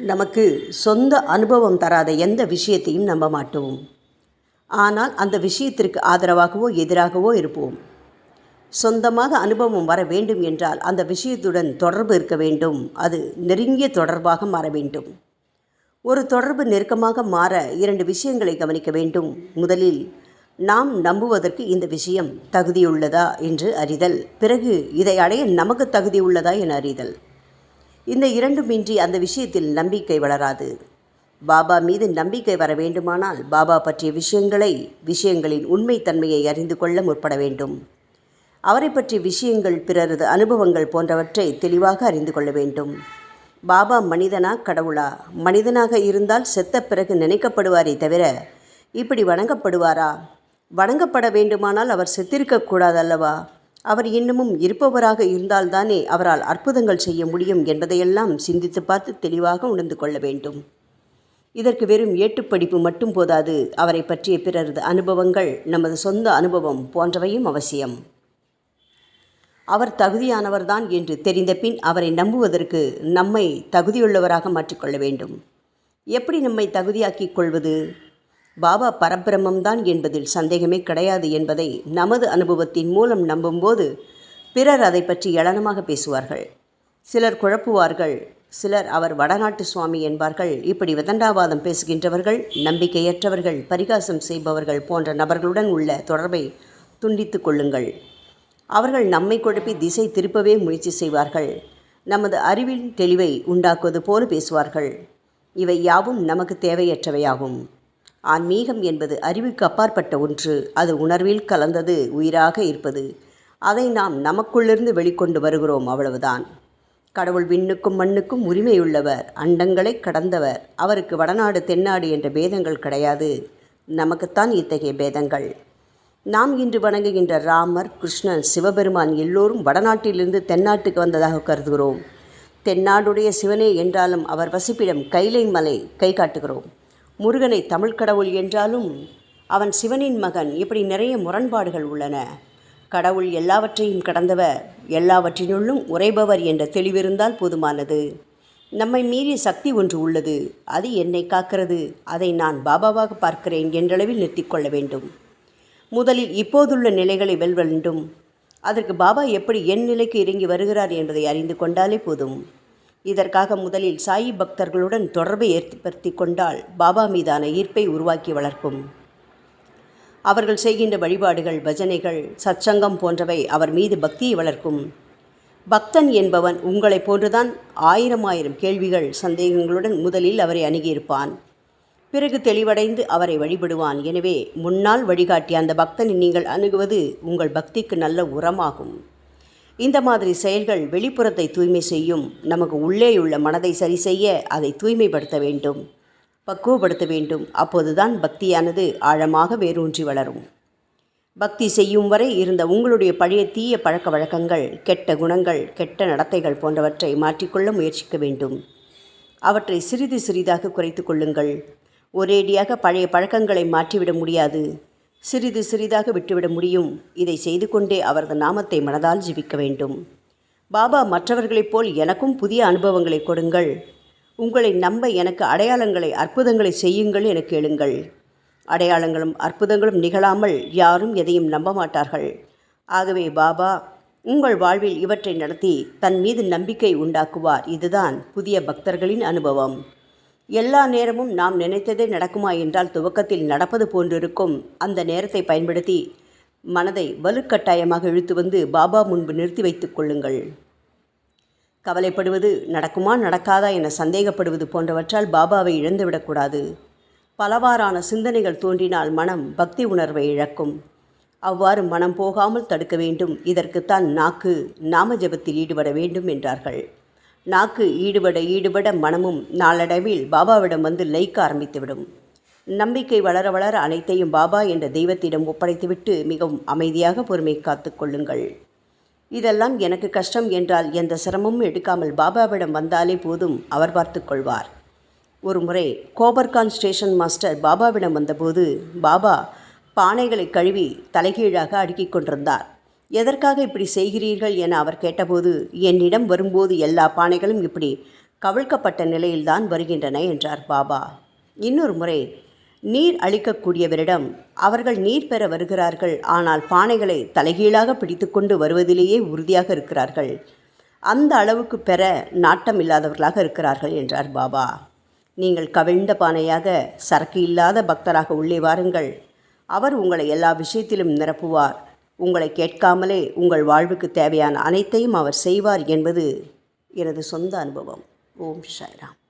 நமக்கு சொந்த அனுபவம் தராத எந்த விஷயத்தையும் நம்ப மாட்டோம். ஆனால் அந்த விஷயத்திற்கு ஆதரவாகவோ எதிராகவோ இருப்போம். சொந்தமாக அனுபவம் வர வேண்டும் என்றால் அந்த விஷயத்துடன் தொடர்பு இருக்க வேண்டும். அது நெருங்கிய தொடர்பாக மாற வேண்டும். ஒரு தொடர்பு நெருக்கமாக மாற இரண்டு விஷயங்களை கவனிக்க வேண்டும். முதலில் நாம் நம்புவதற்கு இந்த விஷயம் தகுதியுள்ளதா என்று அறிதல். பிறகு இதை அடைய நமக்கு தகுதியுள்ளதா என அறிதல். இந்த இரண்டுமின்றி அந்த விஷயத்தில் நம்பிக்கை வளராது. பாபா மீது நம்பிக்கை வர வேண்டுமானால் பாபா பற்றிய விஷயங்களை விஷயங்களின் உண்மைத்தன்மையை அறிந்து கொள்ள முற்பட வேண்டும். அவரை பற்றிய விஷயங்கள் பிறரது அனுபவங்கள் போன்றவற்றை தெளிவாக அறிந்து கொள்ள வேண்டும். பாபா மனிதனா கடவுளா? மனிதனாக இருந்தால் செத்த பிறகு நினைக்கப்படுவாரே தவிர இப்படி வணங்கப்படுவாரா? வணங்கப்பட வேண்டுமானால் அவர் செத்திருக்கக்கூடாதல்லவா அவர் இன்னமும் இருப்பவராக இருந்தால்தானே அவரால் அற்புதங்கள் செய்ய முடியும் என்பதையெல்லாம் சிந்தித்து பார்த்து தெளிவாக உணர்ந்து கொள்ள வேண்டும். இதற்கு வெறும் ஏட்டுப்படிப்பு மட்டும் போதாது. அவரை பற்றிய பிறரது அனுபவங்கள் நமது சொந்த அனுபவம் போன்றவையும் அவசியம். அவர் தகுதியானவர்தான் என்று தெரிந்த பின் அவரை நம்புவதற்கு நம்மை தகுதியுள்ளவராக மாற்றிக்கொள்ள வேண்டும். எப்படி நம்மை தகுதியாக்கிக் கொள்வது? பாபா பரபிரம்மம்தான் என்பதில் சந்தேகமே கிடையாது என்பதை நமது அனுபவத்தின் மூலம் நம்பும்போது பிறர் அதை பற்றி ஏளனமாக பேசுவார்கள். சிலர் குழப்புவார்கள் சிலர் அவர் வடநாட்டு சுவாமி என்பார்கள். இப்படி விதண்டாவாதம் பேசுகின்றவர்கள் நம்பிக்கையற்றவர்கள் பரிகாசம் செய்பவர்கள் போன்ற நபர்களுடன் உள்ள தொடர்பை துண்டித்து கொள்ளுங்கள். அவர்கள் நம்மை குழப்பி திசை திருப்பவே முயற்சி செய்வார்கள். நமது அறிவின் தெளிவை உண்டாக்குவது போல பேசுவார்கள். இவை யாவும் நமக்கு தேவையற்றவையாகும். ஆன்மீகம் என்பது அறிவுக்கு அப்பாற்பட்ட ஒன்று. அது உணர்வில் கலந்தது உயிராக இருப்பது. அதை நாம் நமக்குள்ளிருந்து வெளிக்கொண்டு வருகிறோம் அவ்வளவுதான். கடவுள் விண்ணுக்கும் மண்ணுக்கும் உரிமையுள்ளவர் அண்டங்களை கடந்தவர். அவருக்கு வடநாடு தென்னாடு என்ற பேதங்கள் கிடையாது. நமக்குத்தான் இத்தகைய பேதங்கள். நாம் இன்று வணங்குகின்ற ராமர் கிருஷ்ணன் சிவபெருமான் எல்லோரும் வடநாட்டிலிருந்து தென்னாட்டுக்கு வந்ததாக கருதுகிறோம். தென்னாடுடைய சிவனே என்றாலும் அவர் வசிப்பிடம் கைலை மலை கை காட்டுகிறோம். முருகனை தமிழ் கடவுள் என்றாலும் அவன் சிவனின் மகன். இப்படி நிறைய முரண்பாடுகள் உள்ளன. கடவுள் எல்லாவற்றையும் கடந்தவர் எல்லாவற்றினுள்ளும் உறைபவர் என்ற தெளிவிருந்தால் போதுமானது. நம்மை மீறிய சக்தி ஒன்று உள்ளது. அது என்னை காக்கிறது. அதை நான் பாபாவாக பார்க்கிறேன் என்றளவில் நிறுத்திக்கொள்ள வேண்டும். முதலில் இப்போதுள்ள நிலைகளை வெல்வ வேண்டும். அதற்கு பாபா எப்படி என் நிலைக்கு இறங்கி வருகிறார் என்பதை அறிந்து கொண்டாலே போதும். இதற்காக முதலில் சாயி பக்தர்களுடன் தொடர்பை ஏற்படுத்தி கொண்டால் பாபா மீதான ஈர்ப்பை உருவாக்கி வளர்க்கும். அவர்கள் செய்கின்ற வழிபாடுகள் பஜனைகள் சச்சங்கம் போன்றவை அவர் மீது பக்தியை வளர்க்கும். பக்தன் என்பவன் உங்களைப் போன்றுதான் ஆயிரம் ஆயிரம் கேள்விகள் சந்தேகங்களுடன் முதலில் அவரை அணுகியிருப்பான். பிறகு தெளிவடைந்து அவரை வழிபடுவான். எனவே முன்னால் வழிகாட்டிய அந்த பக்தனை நீங்கள் அணுகுவது உங்கள் பக்திக்கு நல்ல உரமாகும். இந்த மாதிரி செயல்கள் வெளிப்புறத்தை தூய்மை செய்யும் நமக்கு உள்ளேயுள்ள மனதை சரி செய்ய அதை தூய்மைப்படுத்த வேண்டும். பக்குவப்படுத்த வேண்டும். அப்போதுதான் பக்தியானது ஆழமாக வேரூன்றி வளரும். பக்தி செய்யும் வரை இருந்த உங்களுடைய பழைய தீய பழக்க வழக்கங்கள் கெட்ட குணங்கள் கெட்ட நடத்தைகள் போன்றவற்றை மாற்றிக்கொள்ள முயற்சிக்க வேண்டும். அவற்றை சிறிது சிறிதாக குறைத்து கொள்ளுங்கள். ஒரேடியாக பழைய பழக்கங்களை மாற்றிவிட முடியாது. சிறிது சிறிதாக விட்டுவிட முடியும். இதை செய்து கொண்டே அவரது நாமத்தை மனதால் ஜிபிக்க வேண்டும். பாபா மற்றவர்களைப் போல் எனக்கும் புதிய அனுபவங்களை கொடுங்கள். உங்களை நம்ப எனக்கு அடையாளங்களை அற்புதங்களை செய்யுங்கள் என கேளுங்கள். அடையாளங்களும் அற்புதங்களும் நிகழாமல் யாரும் எதையும் நம்ப மாட்டார்கள். ஆகவே பாபா உங்கள் வாழ்வில் இவற்றை நடத்தி தன் மீது நம்பிக்கை உண்டாக்குவார். இதுதான் புதிய பக்தர்களின் அனுபவம். எல்லா நேரமும் நாம் நினைத்ததே நடக்குமா என்றால் துவக்கத்தில் நடப்பது போன்றிருக்கும். அந்த நேரத்தை பயன்படுத்தி மனதை வலுக்கட்டாயமாக இழுத்து வந்து பாபா முன்பு நிறுத்தி வைத்துக் கொள்ளுங்கள். கவலைப்படுவது நடக்குமா நடக்காதா என சந்தேகப்படுவது போன்றவற்றால் பாபாவை இழந்துவிடக்கூடாது. பலவாறான சிந்தனைகள் தோன்றினால் மனம் பக்தி உணர்வை இழக்கும். அவ்வாறு மனம் போகாமல் தடுக்க வேண்டும். இதற்குத்தான் நாக்கு நாம ஜபத்தில் ஈடுபட வேண்டும் என்றார்கள். நாக்கு ஈடுபட ஈடுபட மனமும் நாளடைவில் பாபாவிடம் வந்து லயிக்க ஆரம்பித்துவிடும். நம்பிக்கை வளர வளர அனைத்தையும் பாபா என்ற தெய்வத்திடம் ஒப்படைத்துவிட்டு மிகவும் அமைதியாக பொறுமை காத்து கொள்ளுங்கள். இதெல்லாம் எனக்கு கஷ்டம் என்றால் எந்த சிரமமும் எடுக்காமல் பாபாவிடம் வந்தாலே போதும் அவர் பார்த்து கொள்வார். ஒரு முறை கோபர்கான் ஸ்டேஷன் மாஸ்டர் பாபாவிடம் வந்தபோது பாபா பானைகளை கழுவி தலைகீழாக அடுக்கிக் கொண்டிருந்தார். எதற்காக இப்படி செய்கிறீர்கள் என அவர் கேட்டபோது என்னிடம் வரும்போது எல்லா பானைகளும் இப்படி கவிழ்க்கப்பட்ட நிலையில்தான் வருகின்றன என்றார் பாபா. இன்னொரு முறை நீர் அளிக்கக்கூடியவரிடம் அவர்கள் நீர் பெற வருகிறார்கள் ஆனால் பானைகளை தலைகீழாக பிடித்துக்கொண்டு வருவதிலேயே உறுதியாக இருக்கிறார்கள். அந்த அளவுக்கு பெற நாட்டம் இல்லாதவர்களாக இருக்கிறார்கள் என்றார் பாபா. நீங்கள் கவிழ்ந்த பானையாக சரக்கு இல்லாத பக்தராக உள்ளே வாருங்கள். அவர் உங்களை எல்லா விஷயத்திலும் நிரப்புவார். உங்களை கேட்காமலே உங்கள் வாழ்வுக்கு தேவையான அனைத்தையும் அவர் செய்வார் என்பது எனது சொந்த அனுபவம். ஓம் சாய்ராம்.